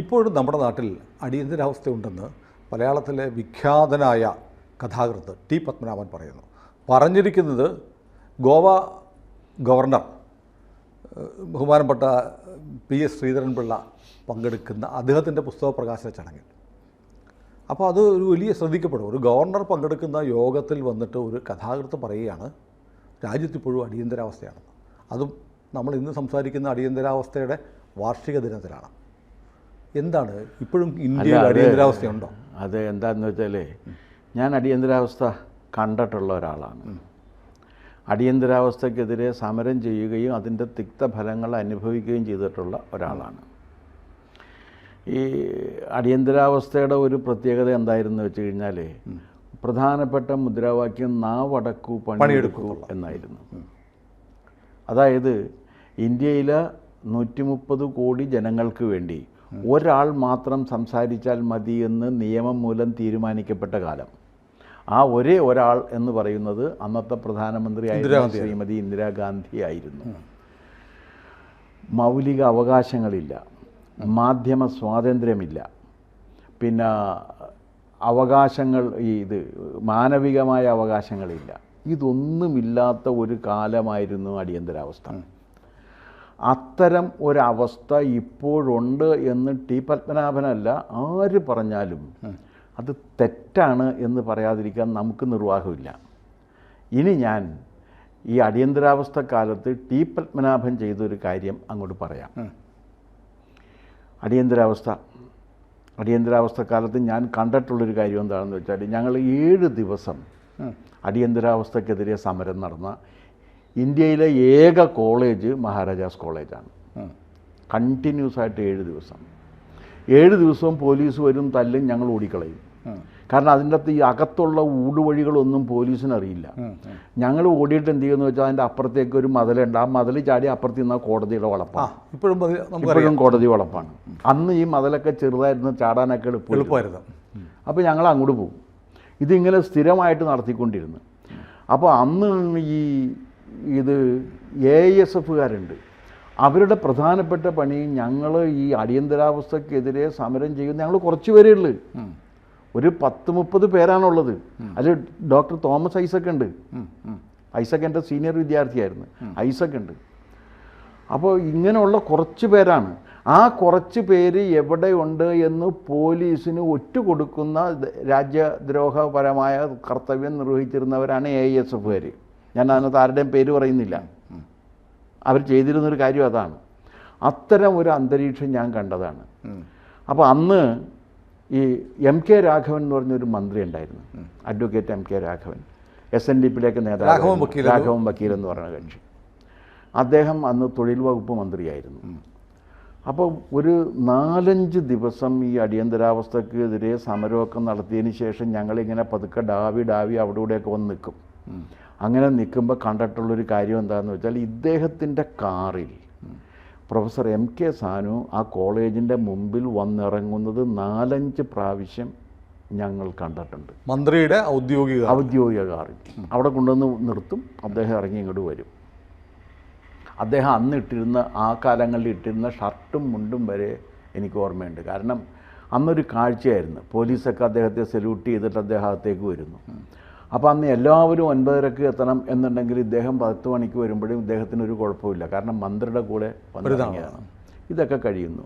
ഇപ്പോഴും നമ്മുടെ നാട്ടിൽ അടിയന്തരാവസ്ഥയുണ്ടെന്ന് മലയാളത്തിലെ വിഖ്യാതനായ കഥാകൃത്ത് ടി പത്മനാഭൻ പറയുന്നു. പറഞ്ഞിരിക്കുന്നത് ഗോവ ഗവർണർ ബഹുമാനപ്പെട്ട പി എസ് ശ്രീധരൻപിള്ള പങ്കെടുക്കുന്ന അദ്ദേഹത്തിന്റെ പുസ്തക പ്രകാശന ചടങ്ങിൽ. അപ്പോൾ അത് ഒരു വലിയ ശ്രദ്ധിക്കപ്പെടും. ഒരു ഗവർണർ പങ്കെടുക്കുന്ന യോഗത്തിൽ വന്നിട്ട് ഒരു കഥാകൃത്ത് പറയുകയാണ് രാജ്യത്തിപ്പോഴും അടിയന്തരാവസ്ഥയാണ് അതും നമ്മൾ ഇന്ന് സംസാരിക്കുന്ന അടിയന്തരാവസ്ഥയുടെ വാർഷിക ദിനത്തിലാണ്. എന്താണ്? ഇപ്പോഴും ഇന്ത്യയിൽ അടിയന്തരാവസ്ഥയുണ്ടോ? അത് എന്താണെന്ന് വെച്ചാൽ ഞാൻ അടിയന്തരാവസ്ഥ കണ്ടിട്ടുള്ള ഒരാളാണ്. അടിയന്തരാവസ്ഥക്കെതിരെ സമരം ചെയ്യുകയും അതിന്റെ തിക്തഫലങ്ങൾ അനുഭവിക്കുകയും ചെയ്തിട്ടുള്ള ഒരാളാണ്. ഈ അടിയന്തരാവസ്ഥയുടെ ഒരു പ്രത്യേകത എന്തായിരുന്നു വെച്ച് കഴിഞ്ഞാൽ പ്രധാനപ്പെട്ട മുദ്രാവാക്യം നാവടക്കൂ പണിയെടുക്കൂ എന്നായിരുന്നു. അതായത് ഇന്ത്യയിലെ നൂറ്റി മുപ്പത് കോടി ജനങ്ങൾക്ക് വേണ്ടി ഒരാൾ മാത്രം സംസാരിച്ചാൽ മതി എന്ന് നിയമം മൂലം തീരുമാനിക്കപ്പെട്ട കാലം. ആ ഒരേ ഒരാൾ എന്ന് പറയുന്നത് അന്നത്തെ പ്രധാനമന്ത്രിയായിരുന്ന ശ്രീമതി ഇന്ദിരാഗാന്ധി ആയിരുന്നു. മൗലിക അവകാശങ്ങളില്ല. മാധ്യമ സ്വാതന്ത്ര്യമില്ല. പിന്നെ അവകാശങ്ങൾ ഈ ഇത് മാനവികമായ അവകാശങ്ങളില്ല. ഇതൊന്നുമില്ലാത്ത ഒരു കാലമായിരുന്നു അടിയന്തരാവസ്ഥ. അത്തരം ഒരവസ്ഥ ഇപ്പോഴുണ്ട് എന്ന് ടി പത്മനാഭനല്ല ആര് പറഞ്ഞാലും അത് തെറ്റാണ് എന്ന് പറയാതിരിക്കാൻ നമുക്ക് നിർവാഹമില്ല. ഇനി ഞാൻ ഈ അടിയന്തരാവസ്ഥ കാലത്ത് ടി പത്മനാഭൻ ചെയ്തൊരു കാര്യം അങ്ങോട്ട് പറയാം. അടിയന്തരാവസ്ഥ. അടിയന്തരാവസ്ഥ കാലത്ത് ഞാൻ കണ്ടിട്ടുള്ളൊരു കാര്യം എന്താണെന്ന് വെച്ചാൽ ഞങ്ങൾ ഏഴ് ദിവസം അടിയന്തരാവസ്ഥക്കെതിരെ സമരം നടന്ന ഇന്ത്യയിലെ ഏക കോളേജ് മഹാരാജാസ് കോളേജാണ്. കണ്ടിന്യൂസ് ആയിട്ട് ഏഴ് ദിവസം. ഏഴ് ദിവസവും പോലീസ് വരും തല്ലും ഞങ്ങൾ ഓടിക്കളയും. കാരണം അതിന്റെ അകത്ത് ഈ അകത്തുള്ള ഊടുവഴികളൊന്നും പോലീസിന് അറിയില്ല. ഞങ്ങൾ ഓടിയിട്ട് എന്ത് ചെയ്യുമെന്ന് വെച്ചാൽ അതിന്റെ അപ്പുറത്തേക്ക് ഒരു മതിലുണ്ട്. ആ മതിൽ ചാടി അപ്പുറത്ത് നിന്നാൽ കോടതിയുടെ വളപ്പാണ്. ഇപ്പോഴും ഇപ്പോഴും കോടതി വളപ്പാണ്. അന്ന് ഈ മതിലൊക്കെ ചെറുതായിരുന്നു ചാടാനൊക്കെ എളുപ്പം എളുപ്പമായിരുന്നു. അപ്പോൾ ഞങ്ങൾ അങ്ങോട്ട് പോകും. ഇതിങ്ങനെ സ്ഥിരമായിട്ട് നടത്തിക്കൊണ്ടിരുന്നു. അപ്പോൾ അന്ന് ഈ ഇത് എ എസ് എഫുകാരുണ്ട് അവരുടെ പ്രധാനപ്പെട്ട പണി ഞങ്ങൾ ഈ അടിയന്തരാവസ്ഥക്കെതിരെ സമരം ചെയ്യുന്ന ഞങ്ങൾ കുറച്ച് പേരേ ഉള്ളൂ. ഒരു പത്ത് മുപ്പത് പേരാണുള്ളത്. അതിൽ ഡോക്ടർ തോമസ് ഐസക് ഉണ്ട് ഐസക് എന്റെ സീനിയർ വിദ്യാർത്ഥിയായിരുന്നു. ഐസക് ഉണ്ട് അപ്പോൾ ഇങ്ങനെയുള്ള കുറച്ച് പേരാണ്. ആ കുറച്ച് പേര് എവിടെയുണ്ട് എന്ന് പോലീസിന് ഒറ്റ കൊടുക്കുന്ന രാജ്യദ്രോഹപരമായ കർത്തവ്യം നിർവഹിച്ചിരുന്നവരാണ് എ എസ് എഫുകാർ ഞാൻ അതിനകത്ത് ആരുടെയും പേര് പറയുന്നില്ല. അവർ ചെയ്തിരുന്നൊരു കാര്യം അതാണ്. അത്തരം ഒരു അന്തരീക്ഷം ഞാൻ കണ്ടതാണ്. അപ്പോൾ അന്ന് ഈ എം കെ രാഘവൻ എന്ന് പറഞ്ഞൊരു മന്ത്രി ഉണ്ടായിരുന്നു. Advocate M K Raghavan. S N D പിയിലേക്ക് നേതാവ് രാഘവൻ വക്കീൽ എന്ന് പറയുന്ന കക്ഷി. അദ്ദേഹം അന്ന് തൊഴിൽ വകുപ്പ് മന്ത്രിയായിരുന്നു. അപ്പോൾ ഒരു നാലഞ്ച് ദിവസം ഈ അടിയന്തരാവസ്ഥക്കെതിരെ സമരമൊക്കെ നടത്തിയതിന് ശേഷം ഞങ്ങളിങ്ങനെ പതുക്കെ ഡാവി ഡാവി അവിടെ ഇവിടെയൊക്കെ വന്ന് നിൽക്കും. അങ്ങനെ നിൽക്കുമ്പോൾ കണ്ടിട്ടുള്ളൊരു കാര്യം എന്താണെന്ന് വെച്ചാൽ ഇദ്ദേഹത്തിന്റെ കാറിൽ പ്രൊഫസർ എം കെ സാനു ആ കോളേജിന്റെ മുമ്പിൽ വന്നിറങ്ങുന്നത് നാലഞ്ച് പ്രാവശ്യം ഞങ്ങൾ കണ്ടിട്ടുണ്ട്. മന്ത്രിയുടെ ഔദ്യോഗിക ഔദ്യോഗിക കാറിൽ. അവിടെ കൊണ്ടുവന്ന് നിർത്തും അദ്ദേഹം ഇറങ്ങി ഇങ്ങോട്ട് വരും. അദ്ദേഹം അന്ന് ഇട്ടിരുന്ന ആ കാലങ്ങളിൽ ഇട്ടിരുന്ന ഷർട്ടും മുണ്ടും വരെ എനിക്ക് ഓർമ്മയുണ്ട്. കാരണം അന്നൊരു കാഴ്ചയായിരുന്നു. പോലീസൊക്കെ അദ്ദേഹത്തെ സല്യൂട്ട് ചെയ്തിട്ട് അദ്ദേഹത്തേക്ക് വരുന്നു. അപ്പോൾ അന്ന് എല്ലാവരും ഒൻപതരക്ക് എത്തണം എന്നുണ്ടെങ്കിൽ ഇദ്ദേഹം പത്ത് മണിക്ക് വരുമ്പോഴും ഇദ്ദേഹത്തിന് ഒരു കുഴപ്പമില്ല കാരണം മന്ത്രിയുടെ കൂടെ വന്നിറങ്ങിയതാണ്. ഇതൊക്കെ കഴിയുന്നു.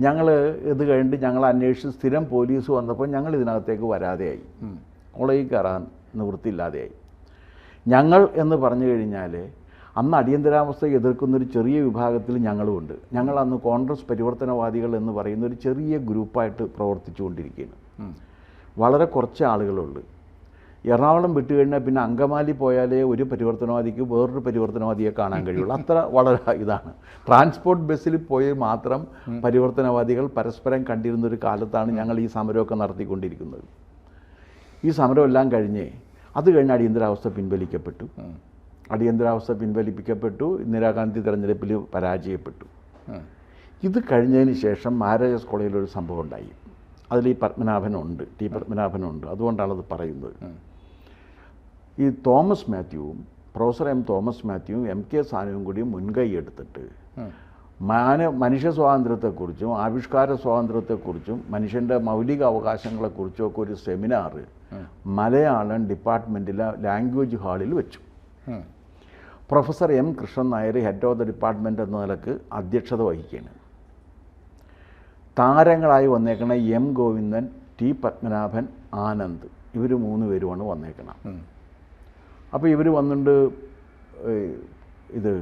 ഞങ്ങൾ ഇത് കഴിഞ്ഞിട്ട് ഞങ്ങൾ അന്വേഷിച്ച് സ്ഥിരം പോലീസ് വന്നപ്പോൾ ഞങ്ങൾ ഇതിനകത്തേക്ക് വരാതെയായി. കോളേജിൽ കയറാൻ നിവൃത്തിയില്ലാതെയായി. ഞങ്ങൾ എന്ന് പറഞ്ഞു കഴിഞ്ഞാൽ അന്ന് അടിയന്തരാവസ്ഥ എതിർക്കുന്ന ഒരു ചെറിയ വിഭാഗത്തിൽ ഞങ്ങളുമുണ്ട് ഞങ്ങൾ അന്ന് കോൺഗ്രസ് പരിവർത്തനവാദികൾ എന്ന് പറയുന്ന ഒരു ചെറിയ ഗ്രൂപ്പായിട്ട് പ്രവർത്തിച്ചുകൊണ്ടിരിക്കുകയാണ്. വളരെ കുറച്ച് ആളുകളുള്ളൂ എറണാകുളം വിട്ടു കഴിഞ്ഞാൽ പിന്നെ അങ്കമാലി പോയാലേ ഒരു പരിവർത്തനവാദിക്ക് വേറൊരു പരിവർത്തനവാദിയെ കാണാൻ കഴിയുള്ളൂ. അത്ര വളരെ ഇതാണ്. ട്രാൻസ്പോർട്ട് ബസ്സിൽ പോയി മാത്രം പരിവർത്തനവാദികൾ പരസ്പരം കണ്ടിരുന്ന ഒരു കാലത്താണ് ഞങ്ങൾ ഈ സമരമൊക്കെ നടത്തിക്കൊണ്ടിരിക്കുന്നത്. ഈ സമരമെല്ലാം കഴിഞ്ഞ് അത് കഴിഞ്ഞ് അടിയന്തരാവസ്ഥ പിൻവലിക്കപ്പെട്ടു. അടിയന്തരാവസ്ഥ പിൻവലിപ്പിക്കപ്പെട്ടു. ഇന്ദിരാഗാന്ധി തെരഞ്ഞെടുപ്പിൽ പരാജയപ്പെട്ടു. ഇത് കഴിഞ്ഞതിന് ശേഷം മഹാരാജാസ് കോളേജിലൊരു സംഭവം ഉണ്ടായി. അതിൽ ഈ പത്മനാഭനുണ്ട് ടി പത്മനാഭനുണ്ട്. അതുകൊണ്ടാണ് അത് പറയുന്നത് ഈ തോമസ് മാത്യുവും പ്രൊഫസർ എം തോമസ് മാത്യുവും എം കെ സാനുവും കൂടി മുൻകൈ എടുത്തിട്ട് മാന മനുഷ്യ സ്വാതന്ത്ര്യത്തെക്കുറിച്ചും ആവിഷ്കാര സ്വാതന്ത്ര്യത്തെക്കുറിച്ചും മനുഷ്യന്റെ മൗലിക അവകാശങ്ങളെക്കുറിച്ചും ഒക്കെ ഒരു സെമിനാർ മലയാളം ഡിപ്പാർട്ട്മെന്റിലെ ലാംഗ്വേജ് ഹാളിൽ വെച്ചു. Professor M Krishnan Nair head of the department എന്ന നിലയ്ക്ക് അധ്യക്ഷത വഹിക്കുകയാണ്. താരങ്ങളായി വന്നേക്കണ എം ഗോവിന്ദൻ ടി പത്മനാഭൻ ആനന്ദ് ഇവർ മൂന്ന് പേരുമാണ് വന്നേക്കണം. അപ്പോൾ ഇവർ വന്നിട്ട് ഇത്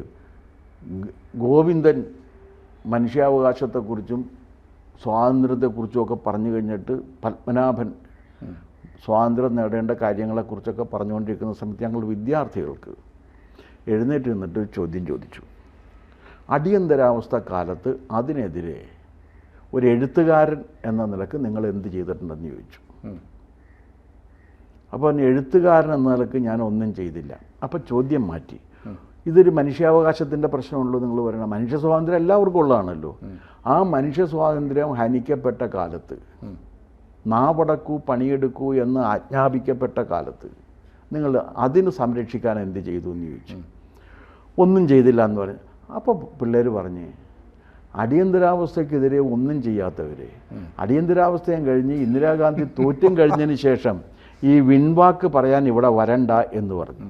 ഗോവിന്ദൻ മനുഷ്യാവകാശത്തെക്കുറിച്ചും സ്വാതന്ത്ര്യത്തെക്കുറിച്ചും ഒക്കെ പറഞ്ഞു കഴിഞ്ഞിട്ട് പത്മനാഭൻ സ്വാതന്ത്ര്യം നേടേണ്ട കാര്യങ്ങളെക്കുറിച്ചൊക്കെ പറഞ്ഞുകൊണ്ടിരിക്കുന്ന സമയത്ത് ഞങ്ങൾ വിദ്യാർത്ഥികൾക്ക് എഴുന്നേറ്റ് നിന്നിട്ട് ഒരു ചോദ്യം ചോദിച്ചു അടിയന്തരാവസ്ഥ കാലത്ത് അതിനെതിരെ ഒരു എഴുത്തുകാരൻ എന്ന നിലയ്ക്ക് നിങ്ങൾ എന്ത് ചെയ്തിട്ടുണ്ടെന്ന് ചോദിച്ചു. അപ്പോൾ എഴുത്തുകാരൻ എന്ന നിലയ്ക്ക് ഞാൻ ഒന്നും ചെയ്തില്ല. അപ്പോൾ ചോദ്യം മാറ്റി. ഇതൊരു മനുഷ്യാവകാശത്തിന്റെ പ്രശ്നമുള്ളൂ നിങ്ങൾ പറയണം മനുഷ്യ സ്വാതന്ത്ര്യം എല്ലാവർക്കും ഉള്ളതാണല്ലോ. ആ മനുഷ്യ സ്വാതന്ത്ര്യം ഹനിക്കപ്പെട്ട കാലത്ത് നാവടക്കൂ പണിയെടുക്കൂ എന്ന് ആജ്ഞാപിക്കപ്പെട്ട കാലത്ത് നിങ്ങൾ അതിന് സംരക്ഷിക്കാൻ എന്ത് ചെയ്തു എന്ന് ചോദിച്ചു. ഒന്നും ചെയ്തില്ല എന്ന് പറഞ്ഞു. അപ്പോൾ പിള്ളേർ പറഞ്ഞ് അടിയന്തരാവസ്ഥക്കെതിരെ ഒന്നും ചെയ്യാത്തവരെ. അടിയന്തരാവസ്ഥയും കഴിഞ്ഞ് ഇന്ദിരാഗാന്ധി തോറ്റും കഴിഞ്ഞതിന് ശേഷം ഈ വിൺവാക്ക് പറയാൻ ഇവിടെ വരണ്ട എന്ന് പറഞ്ഞു.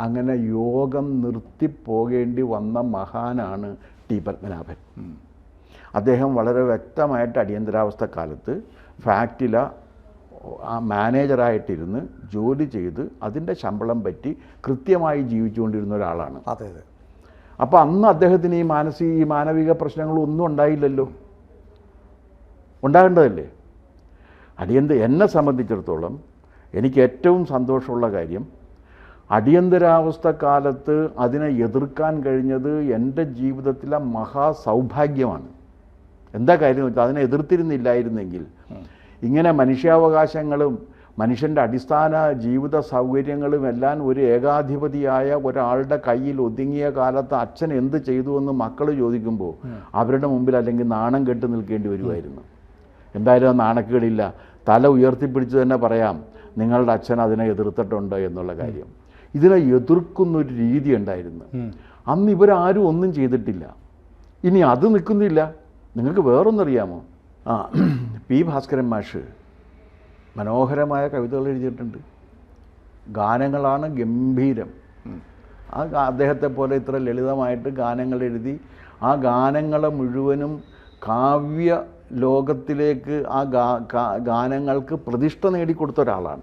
അങ്ങനെ യോഗം നിർത്തിപ്പോകേണ്ടി വന്ന മഹാനാണ് ടി പത്മനാഭൻ. അദ്ദേഹം വളരെ വ്യക്തമായിട്ട് അടിയന്തരാവസ്ഥ കാലത്ത് ഫാക്ടില ആ മാനേജറായിട്ടിരുന്ന് ജോലി ചെയ്ത് അതിന്റെ ശമ്പളം പറ്റി കൃത്യമായി ജീവിച്ചുകൊണ്ടിരുന്ന ഒരാളാണ്. അതെ അതെ. അപ്പോൾ അന്ന് അദ്ദേഹത്തിന് ഈ മാനസിക ഈ മാനവിക പ്രശ്നങ്ങളൊന്നും ഉണ്ടായില്ലല്ലോ. ഉണ്ടാകേണ്ടതല്ലേ? അടിയന്ത എന്നെ സംബന്ധിച്ചിടത്തോളം എനിക്ക് ഏറ്റവും സന്തോഷമുള്ള കാര്യം അടിയന്തരാവസ്ഥ കാലത്ത് അതിനെ എതിർക്കാൻ കഴിഞ്ഞത് എന്റെ ജീവിതത്തിലെ മഹാസൗഭാഗ്യമാണ്. എന്താ കാര്യം വെച്ചാൽ അതിനെ എതിർത്തിരുന്നില്ലായിരുന്നെങ്കിൽ ഇങ്ങനെ മനുഷ്യാവകാശങ്ങളും മനുഷ്യന്റെ അടിസ്ഥാന ജീവിത സൗകര്യങ്ങളും എല്ലാം ഒരു ഏകാധിപതിയായ ഒരാളുടെ കയ്യിൽ ഒതുങ്ങിയ കാലത്ത് അച്ഛൻ എന്ത് ചെയ്തു എന്ന് മക്കൾ ചോദിക്കുമ്പോൾ അവരുടെ മുമ്പിൽ അല്ലെങ്കിൽ നാണം കെട്ട് നിൽക്കേണ്ടി വരുമായിരുന്നു. എന്തായാലും നാണക്കേടില്ല. തല ഉയർത്തിപ്പിടിച്ച് തന്നെ പറയാം. നിങ്ങളുടെ അച്ഛൻ അതിനെ എതിർത്തിട്ടുണ്ട് എന്നുള്ള കാര്യം. ഇതിനെ എതിർക്കുന്ന ഒരു രീതി ഉണ്ടായിരുന്നു. അന്ന് ഇവരാരും ഒന്നും ചെയ്തിട്ടില്ല. ഇനി അത് നിൽക്കുന്നില്ല. നിങ്ങൾക്ക് വേറൊന്നറിയാമോ? ആ പി ഭാസ്കരൻ മാഷ് മനോഹരമായ കവിതകൾ എഴുതിയിട്ടുണ്ട്. ഗാനങ്ങളാണ് ഗംഭീരം. ആ അദ്ദേഹത്തെ പോലെ ഇത്ര ലളിതമായിട്ട് ഗാനങ്ങൾ എഴുതി ആ ഗാനങ്ങളെ മുഴുവനും കാവ്യ ലോകത്തിലേക്ക് ആ ഗാനങ്ങൾക്ക് പ്രതിഷ്ഠ നേടിക്കൊടുത്ത ഒരാളാണ്.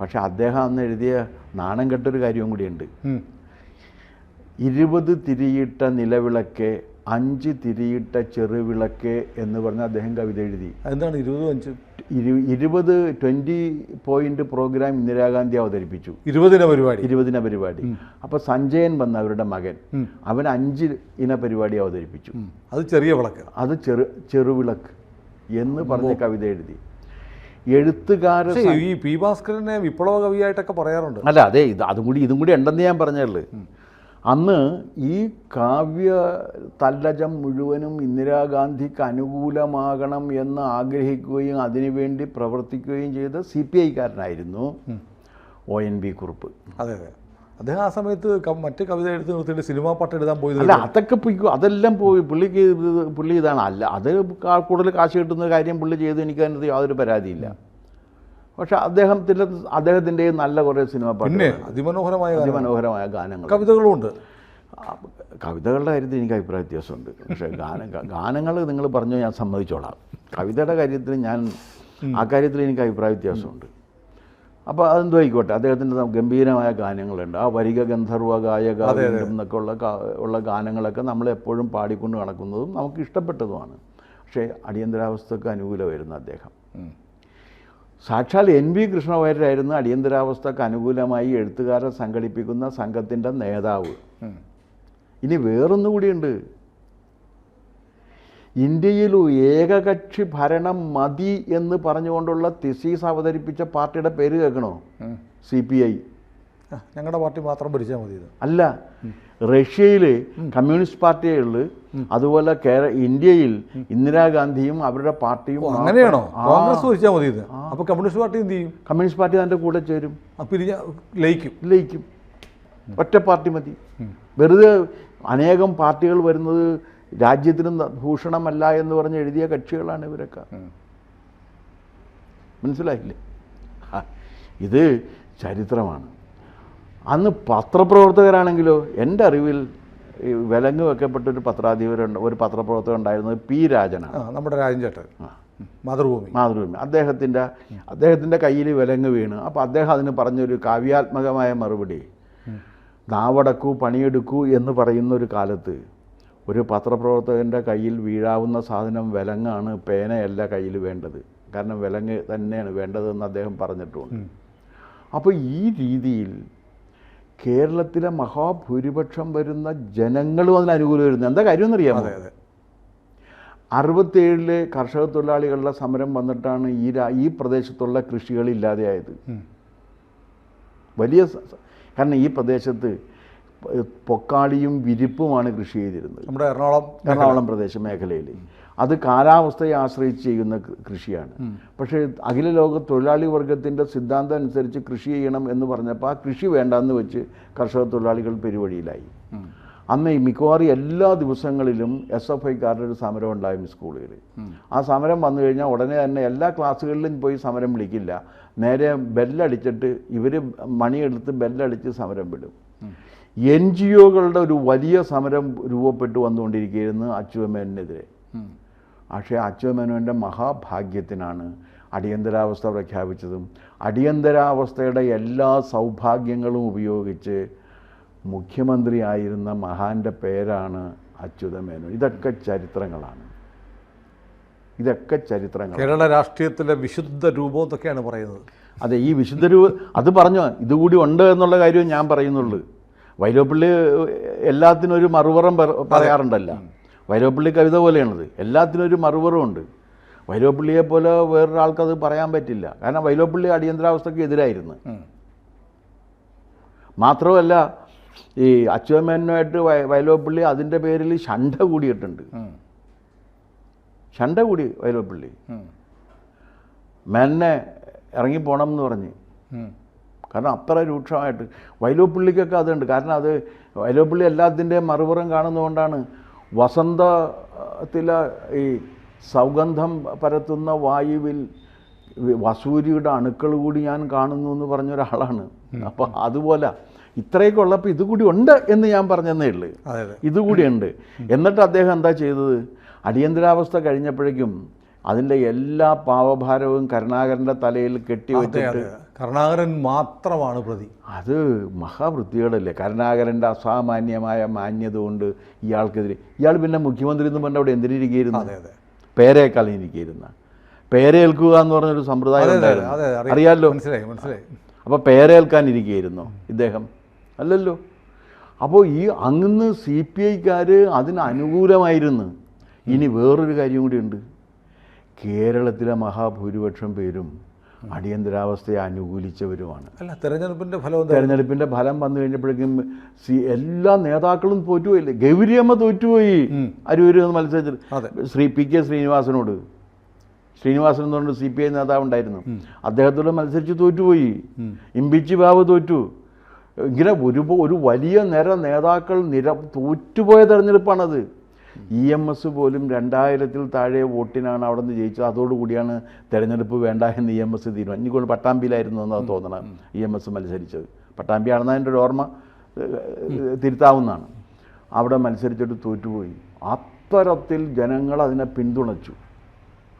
പക്ഷെ അദ്ദേഹം അന്ന് എഴുതിയ നാണം കെട്ടൊരു കാര്യവും കൂടിയുണ്ട്. ഇരുപത് തിരിയിട്ട നിലവിളക്ക് അഞ്ച് തിരിയിട്ട ചെറുവിളക്ക് എന്ന് പറഞ്ഞ് അദ്ദേഹം കവിത എഴുതി. എന്താണ് ഇരുപതും അഞ്ചും? ഇരു ഇരുപത് ട്വന്റി പോയിന്റ് പ്രോഗ്രാം ഇന്ദിരാഗാന്ധി അവതരിപ്പിച്ചു. ഇരുപതിന പരിപാടി. ഇരുപതിന പരിപാടി. അപ്പോൾ സഞ്ജയൻ വന്ന അവരുടെ മകൻ. അവൻ അഞ്ച് ഇന പരിപാടി അവതരിപ്പിച്ചു. അത് ചെറിയ വിളക്ക്. അത് ചെറു ചെറുവിളക്ക് എന്ന് പറഞ്ഞ കവിത എഴുതി. എഴുത്തുകാരൻ ഈ പി ഭാസ്കരനെ വിപ്ലവ കവിയായിട്ടൊക്കെ പറയാറുണ്ട്. അല്ല അതെ ഇത് അതും കൂടി ഇതും കൂടി ഉണ്ടെന്ന് ഞാൻ പറഞ്ഞുള്ളൂ. അന്ന് ഈ കാവ്യ തല്ലജം മുഴുവനും ഇന്ദിരാഗാന്ധിക്ക് അനുകൂലമാകണം എന്ന് ആഗ്രഹിക്കുകയും അതിനുവേണ്ടി പ്രവർത്തിക്കുകയും ചെയ്ത സി പി ഐക്കാരനായിരുന്നു ഒ എൻ ബി കുറുപ്പ്. അതെ അതെ. അദ്ദേഹം ആ സമയത്ത് മറ്റു കവിത എടുത്ത് നിർത്തിയിട്ട് സിനിമാ പാട്ട് എഴുതാൻ പോയത് അല്ല അതൊക്കെ പോയി. അതെല്ലാം പോയി. പുള്ളിക്ക് പുള്ളി ഇതാണ്. അല്ല അത് കൂടുതൽ കാശ് കിട്ടുന്ന കാര്യം പുള്ളി ചെയ്ത് എനിക്ക് അതിനകത്ത് യാതൊരു പരാതിയില്ല. പക്ഷെ അദ്ദേഹത്തിന്റെ അദ്ദേഹത്തിന്റെ നല്ല കുറേ സിനിമ പാട്ടുകൾ. അതിമനോഹരമായ അതിമനോഹരമായ ഗാനങ്ങൾ. കവിതകളും ഉണ്ട് ആ, കവിതകളുടെ കാര്യത്തിൽ എനിക്ക് അഭിപ്രായ വ്യത്യാസമുണ്ട്. പക്ഷേ ഗാന ഗാനങ്ങൾ നിങ്ങൾ പറഞ്ഞു ഞാൻ സമ്മതിച്ചോളാം. കവിതയുടെ കാര്യത്തിൽ ഞാൻ ആ കാര്യത്തിൽ എനിക്ക് അഭിപ്രായ വ്യത്യാസമുണ്ട്. അപ്പോൾ അതെന്തോ ആയിക്കോട്ടെ. അദ്ദേഹത്തിന്റെ ഗംഭീരമായ ഗാനങ്ങളുണ്ട്. ആ വരിക ഗന്ധർവ ഗായക എന്നൊക്കെ ഉള്ള ഉള്ള ഗാനങ്ങളൊക്കെ നമ്മൾ എപ്പോഴും പാടിക്കൊണ്ട് നടക്കുന്നതും നമുക്ക് ഇഷ്ടപ്പെട്ടതുമാണ്. പക്ഷേ അടിയന്തരാവസ്ഥക്ക് അനുകൂലമായിരുന്നു അദ്ദേഹം. സാക്ഷാൽ എൻ വി കൃഷ്ണവാര്യായിരുന്നു അടിയന്തരാവസ്ഥക്ക് അനുകൂലമായി എഴുത്തുകാരെ സംഘടിപ്പിക്കുന്ന സംഘത്തിന്റെ നേതാവ്. ഇനി വേറൊന്നുകൂടിയുണ്ട് ഇന്ത്യയിൽ ഏകകക്ഷി ഭരണം മതി എന്ന് പറഞ്ഞുകൊണ്ടുള്ള തിസീസ് അവതരിപ്പിച്ച പാർട്ടിയുടെ പേര് കേൾക്കണോ. C P I. ഞങ്ങളുടെ പാർട്ടി മാത്രം ഭരിച്ചാൽ മതി അല്ല. റഷ്യയിൽ കമ്മ്യൂണിസ്റ്റ് പാർട്ടികളിൽ അതുപോലെ കേര ഇന്ത്യയിൽ ഇന്ദിരാഗാന്ധിയും അവരുടെ പാർട്ടിയും അങ്ങനെയാണോ? കോൺഗ്രസ് ചോദിച്ചാൽ മതി ഇത്. അപ്പോൾ കമ്മ്യൂണിസ്റ്റ് പാർട്ടി എന്ത് ചെയ്യും? കമ്മ്യൂണിസ്റ്റ് പാർട്ടി അതിന്റെ കൂടെ ചേരും. അപ്പൊ പിരിഞ്ഞ ലയിക്കും. ലയിക്കും. ഒറ്റ പാർട്ടി മതി. വെറുതെ അനേകം പാർട്ടികൾ വരുന്നത് രാജ്യത്തിന് ഭൂഷണമല്ല എന്ന് പറഞ്ഞ് എഴുതിയ കക്ഷികളാണ് ഇവരൊക്കെ. മനസ്സിലായില്ലേ? ഇത് ചരിത്രമാണ്. അന്ന് പത്രപ്രവർത്തകരാണെങ്കിലോ എന്റെ അറിവിൽ വിലങ്ങ് വെക്കപ്പെട്ട ഒരു പത്രാധിപരുണ്ട് ഒരു പത്രപ്രവർത്തകൻ ഉണ്ടായിരുന്നത് പി രാജനാണ്. നമ്മുടെ രാജൻചേട്ടൻ മാതൃഭൂമി. മാതൃഭൂമി. അദ്ദേഹത്തിന്റെ അദ്ദേഹത്തിന്റെ കയ്യിൽ വിലങ്ങ് വീണ്. അപ്പോൾ അദ്ദേഹം അതിന് പറഞ്ഞൊരു കാവ്യാത്മകമായ മറുപടി. നാവടക്കൂ പണിയെടുക്കൂ എന്ന് പറയുന്ന ഒരു കാലത്ത് ഒരു പത്രപ്രവർത്തകന്റെ കയ്യിൽ വീഴാവുന്ന സാധനം വിലങ്ങാണ് പേനയല്ല കയ്യിൽ വേണ്ടത്. കാരണം വിലങ്ങ് തന്നെയാണ് വേണ്ടതെന്ന് അദ്ദേഹം പറഞ്ഞിട്ടുണ്ട്. അപ്പോൾ ഈ രീതിയിൽ കേരളത്തിലെ മഹാഭൂരിപക്ഷം വരുന്ന ജനങ്ങളും അതിന് അനുകൂലം വരുന്നത് എന്താ കാര്യം എന്നറിയാമോ? അറുപത്തേഴിലെ കർഷക തൊഴിലാളികളുടെ സമരം വന്നിട്ടാണ് ഈ രാ- ഈ പ്രദേശത്തുള്ള കൃഷികൾ ഇല്ലാതെയായത്. വലിയ കാരണം ഈ പ്രദേശത്ത് പൊക്കാളിയും വിരിപ്പുമാണ് കൃഷി ചെയ്തിരുന്നത്. നമ്മുടെ എറണാകുളം എറണാകുളം പ്രദേശ മേഖലയിൽ അത് കാലാവസ്ഥയെ ആശ്രയിച്ച് ചെയ്യുന്ന കൃഷിയാണ്. പക്ഷേ അഖില ലോക തൊഴിലാളി വർഗത്തിന്റെ സിദ്ധാന്തം അനുസരിച്ച് കൃഷി ചെയ്യണം എന്ന് പറഞ്ഞപ്പോൾ ആ കൃഷി വേണ്ടാന്ന് വെച്ച് കർഷക തൊഴിലാളികൾ പെരുവഴിയിലായി. അന്ന് ഈ മിക്കവാറും എല്ലാ ദിവസങ്ങളിലും എസ് എഫ് ഐക്കാരുടെ ഒരു സമരം ഉണ്ടായിരുന്നു സ്കൂളുകളിൽ. ആ സമരം വന്നു കഴിഞ്ഞാൽ ഉടനെ തന്നെ എല്ലാ ക്ലാസ്സുകളിലും പോയി സമരം വിളിക്കില്ല. നേരെ ബെല്ലടിച്ചിട്ട് ഇവർ മണിയെടുത്ത് ബെല്ലടിച്ച് സമരം വിടും. എൻ ജി ഒകളുടെ ഒരു വലിയ സമരം രൂപപ്പെട്ടു വന്നുകൊണ്ടിരിക്കുകയായിരുന്നു അച്യുതമേനെതിരെ. പക്ഷേ അച്യുതമേനോന്റെ മഹാഭാഗ്യത്തിനാണ് അടിയന്തരാവസ്ഥ പ്രഖ്യാപിച്ചതും. അടിയന്തരാവസ്ഥയുടെ എല്ലാ സൗഭാഗ്യങ്ങളും ഉപയോഗിച്ച് മുഖ്യമന്ത്രിയായിരുന്ന മഹാന്റെ പേരാണ് അച്യുതമേനോൻ. ഇതൊക്കെ ചരിത്രങ്ങളാണ്. ഇതൊക്കെ ചരിത്രങ്ങൾ കേരള രാഷ്ട്രീയത്തിലെ വിശുദ്ധ രൂപം എന്നൊക്കെയാണ് പറയുന്നത്. അതെ ഈ വിശുദ്ധ രൂപ അത് പറഞ്ഞോ? ഇതുകൂടി ഉണ്ട് എന്നുള്ള കാര്യവും ഞാൻ പറയുന്നുള്ളൂ. വൈലോപ്പിള്ളി എല്ലാത്തിനും ഒരു മറുപുറം പറ- പറയാറുണ്ടല്ല. വൈലോപ്പള്ളി കവിത പോലെയാണത്. എല്ലാത്തിനും ഒരു മറുപറുമുണ്ട്. വൈലോപ്പള്ളിയെ പോലെ വേറൊരാൾക്കത് പറയാൻ പറ്റില്ല. കാരണം വൈലോപ്പള്ളി അടിയന്തരാവസ്ഥയ്ക്ക് എതിരായിരുന്നു. മാത്രമല്ല ഈ അച്യുതമേനുമായിട്ട് വൈ വയലോപ്പള്ളി അതിന്റെ പേരിൽ ഷണ്ട കൂടിയിട്ടുണ്ട്. ഷണ്ട കൂടി വയലോപ്പള്ളി ഉം. മേനെ ഇറങ്ങിപ്പോണം എന്ന് പറഞ്ഞ്. കാരണം അത്ര രൂക്ഷമായിട്ട് വൈലോപ്പള്ളിക്കൊക്കെ അതുണ്ട്. കാരണം അത് വൈലോപ്പള്ളി എല്ലാത്തിന്റെയും മറുപുറം കാണുന്നതുകൊണ്ടാണ് വസന്തത്തിലെ ഈ സൗഗന്ധം പരത്തുന്ന വായുവിൽ വസൂരിയുടെ അണുക്കൾ കൂടി ഞാൻ കാണുന്നു എന്ന് പറഞ്ഞ ഒരാളാണ് അപ്പോൾ അതുപോലെ ഇത്രയൊക്കെ ഉള്ളപ്പോൾ ഇതുകൂടി ഉണ്ട് എന്ന് ഞാൻ പറഞ്ഞതേ ഉള്ളൂ. ഇതുകൂടി ഉണ്ട്. എന്നിട്ട് അദ്ദേഹം എന്താ ചെയ്തത്? അടിയന്തരാവസ്ഥ കഴിഞ്ഞപ്പോഴേക്കും അതിന്റെ എല്ലാ പാവഭാരവും കരുണാകരന്റെ തലയിൽ കെട്ടി കെട്ടിവെച്ചിട്ട് അതെ. കരുണാകരൻ മാത്രമാണ് പ്രതി. അത് മഹാവൃത്തികേടല്ലേ? കരുണാകരന്റെ അസാമാന്യമായ മാന്യത കൊണ്ട് ഇയാൾക്കെതിരെ ഇയാൾ പിന്നെ മുഖ്യമന്ത്രി എന്ന് പറഞ്ഞ അവിടെ എന്തിനിരിക്കുന്നു അതെ അതെ. പേരെ കളിഞ്ഞിരിക്കുന്ന പേരേൽക്കുക എന്ന് പറഞ്ഞൊരു സമ്പ്രദായം അറിയാമല്ലോ. മനസ്സിലായി മനസ്സിലായി. അപ്പോൾ പേരേൽക്കാൻ ഇരിക്കുകയായിരുന്നോ ഇദ്ദേഹം. അല്ലല്ലോ? അപ്പോൾ ഈ അങ്ങ് സി പി ഐക്കാർ അതിന് അനുകൂലമായിരുന്നു. ഇനി വേറൊരു കാര്യം കൂടിയുണ്ട്. കേരളത്തിലെ മഹാഭൂരിപക്ഷം പേരും അടിയന്തരാവസ്ഥയെ അനുകൂലിച്ചവരുമാണ്. അല്ല തെരഞ്ഞെടുപ്പിന്റെ ഫലം തെരഞ്ഞെടുപ്പിന്റെ ഫലം വന്നു കഴിഞ്ഞപ്പോഴേക്കും സി എല്ലാ നേതാക്കളും തോറ്റുപോയില്ലേ? ഗൗരിയമ്മ തോറ്റുപോയി. അരൂര് എന്ന് മത്സരിച്ചത് ശ്രീ പി കെ ശ്രീനിവാസനോട്. ശ്രീനിവാസൻ എന്ന് പറഞ്ഞ സി പി ഐ നേതാവ് ഉണ്ടായിരുന്നു. അദ്ദേഹത്തോട് മത്സരിച്ച് തോറ്റുപോയി. ഇമ്പിച്ചി ബാബു തോറ്റു. ഇങ്ങനെ ഒരു ഒരു വലിയ നിര നേതാക്കൾ നിര തോറ്റുപോയ തെരഞ്ഞെടുപ്പാണത്. ഇ എം എസ് പോലും രണ്ടായിരത്തിൽ താഴെ വോട്ടിനാണ് അവിടെ നിന്ന് ജയിച്ചത്. അതോടുകൂടിയാണ് തെരഞ്ഞെടുപ്പ് വേണ്ട എന്ന് ഇ എം എസ് തീരുമാനം. ഇനി പട്ടാമ്പിയിലായിരുന്നു എന്നാണ് തോന്നണം ഇ എം എസ് മത്സരിച്ചത്. പട്ടാമ്പിയാണെന്ന് അതിന്റെ ഒരു ഓർമ്മ തിരുത്താവുന്നതാണ്. അവിടെ മത്സരിച്ചിട്ട് തോറ്റുപോയി. അത്തരത്തിൽ ജനങ്ങൾ അതിനെ പിന്തുണച്ചു.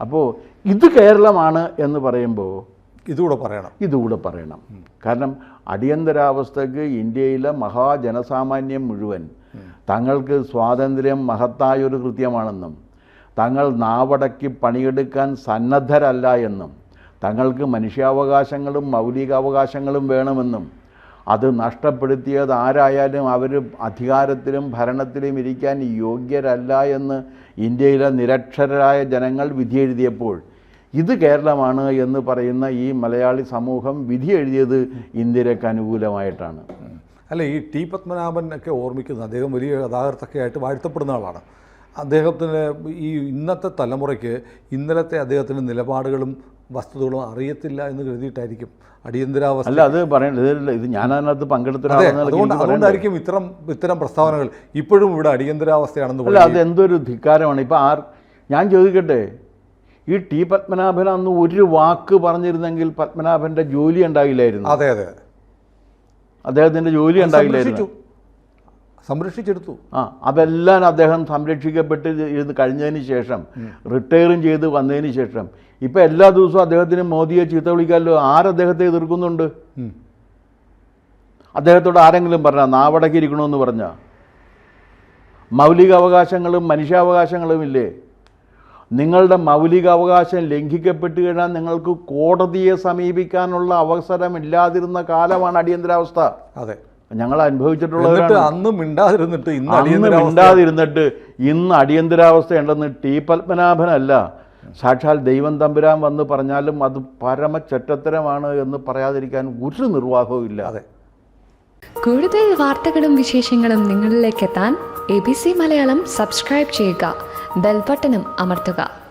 അപ്പോൾ ഇത് കേരളമാണ് എന്ന് പറയുമ്പോൾ ഇതുകൂടെ പറയണം. ഇതുകൂടെ പറയണം. കാരണം അടിയന്തരാവസ്ഥക്ക് ഇന്ത്യയിലെ മഹാജനസാമാന്യം മുഴുവൻ തങ്ങൾക്ക് സ്വാതന്ത്ര്യം മഹത്തായൊരു കൃത്യമാണെന്നും തങ്ങൾ നാവടക്കി പണിയെടുക്കാൻ സന്നദ്ധരല്ല എന്നും തങ്ങൾക്ക് മനുഷ്യാവകാശങ്ങളും മൗലികാവകാശങ്ങളും വേണമെന്നും അത് നഷ്ടപ്പെടുത്തിയത് ആരായാലും അവർ അധികാരത്തിലും ഭരണത്തിലും ഇരിക്കാൻ യോഗ്യരല്ല എന്ന് ഇന്ത്യയിലെ നിരക്ഷരായ ജനങ്ങൾ വിധിയെഴുതിയപ്പോൾ ഇത് കേരളമാണ് എന്ന് പറയുന്ന ഈ മലയാളി സമൂഹം വിധി എഴുതിയത് ഇന്ത്യയ്ക്ക് അനുകൂലമായിട്ടാണ്. അല്ല ഈ ടി പത്മനാഭൻ ഒക്കെ ഓർമ്മിക്കുന്നത് അദ്ദേഹം വലിയ കഥാകൃത്തൊക്കെ ആയിട്ട് വാഴ്ത്തപ്പെടുന്ന ആളാണ്. അദ്ദേഹത്തിന് ഈ ഇന്നത്തെ തലമുറയ്ക്ക് ഇന്നലത്തെ അദ്ദേഹത്തിന്റെ നിലപാടുകളും വസ്തുതകളും അറിയത്തില്ല എന്ന് കരുതിയിട്ടായിരിക്കും അടിയന്തരാവസ്ഥ. അല്ല അത് പറയണ്ട ഇത് ഞാൻ അതിനകത്ത്. അതുകൊണ്ടായിരിക്കും ഇത്തരം ഇത്തരം പ്രസ്താവനകൾ ഇപ്പോഴും ഇവിടെ അടിയന്തരാവസ്ഥയാണെന്ന് അല്ല അത് എന്തൊരു ധിക്കാരമാണ്. ഇപ്പം ആർ ഞാൻ ചോദിക്കട്ടെ ഈ ടി പത്മനാഭൻ അന്ന് ഒരു വാക്ക് പറഞ്ഞിരുന്നെങ്കിൽ പത്മനാഭന്റെ ജോലി ഉണ്ടായില്ലായിരുന്നു. അതെ അതെ. അദ്ദേഹത്തിന്റെ ജോലി ഉണ്ടായില്ലായിരുന്നു. സംരക്ഷിച്ചു. സംരക്ഷിച്ചെടുത്തു. ആ അതെല്ലാം അദ്ദേഹം സംരക്ഷിക്കപ്പെട്ട് ഇരുന്ന് കഴിഞ്ഞതിന് ശേഷം റിട്ടയറും ചെയ്ത് വന്നതിന് ശേഷം. ഇപ്പം എല്ലാ ദിവസവും അദ്ദേഹത്തിന് മോദിയെ ചീത്ത വിളിക്കാമല്ലോ ആരദ്ദേഹത്തെ എതിർക്കുന്നുണ്ട്. അദ്ദേഹത്തോട് ആരെങ്കിലും പറഞ്ഞാൽ നാവടക്കി ഇരിക്കണമെന്ന് പറഞ്ഞ? മൗലിക അവകാശങ്ങളും മനുഷ്യാവകാശങ്ങളും ഇല്ലേ? നിങ്ങളുടെ മൗലിക അവകാശം ലംഘിക്കപ്പെട്ട് കഴിഞ്ഞാൽ നിങ്ങൾക്ക് കോടതിയെ സമീപിക്കാനുള്ള അവസരമില്ലാതിരുന്ന കാലമാണ് അടിയന്തരാവസ്ഥ. അതെ. ഞങ്ങൾ അനുഭവിച്ചിട്ടുള്ളത് അനുഭവിച്ചിട്ടുള്ളവരാണ് അന്ന് മിണ്ടാതിരുന്നിട്ട് ഇന്ന് അന്ന് അടിയന്തരാവസ്ഥ മിണ്ടാതിരുന്നിട്ട് ഇന്ന് അടിയന്തരാവസ്ഥയുണ്ടെന്ന് ടി പത്മനാഭനല്ല. സാക്ഷാൽ ദൈവം തമ്പുരാൻ വന്ന് പറഞ്ഞാലും അത് പരമ ചെറ്റത്തരമാണ് എന്ന് പറയാതിരിക്കാൻ ഒരു നിർവാഹവും ഇല്ല. അതെ. കൂടുതൽ വാർത്തകളും വിശേഷങ്ങളും നിങ്ങളിലേക്ക് എത്താൻ A B C Malayalam subscribe ചെയ്യുക. ബെൽബട്ടനും അമർത്തുക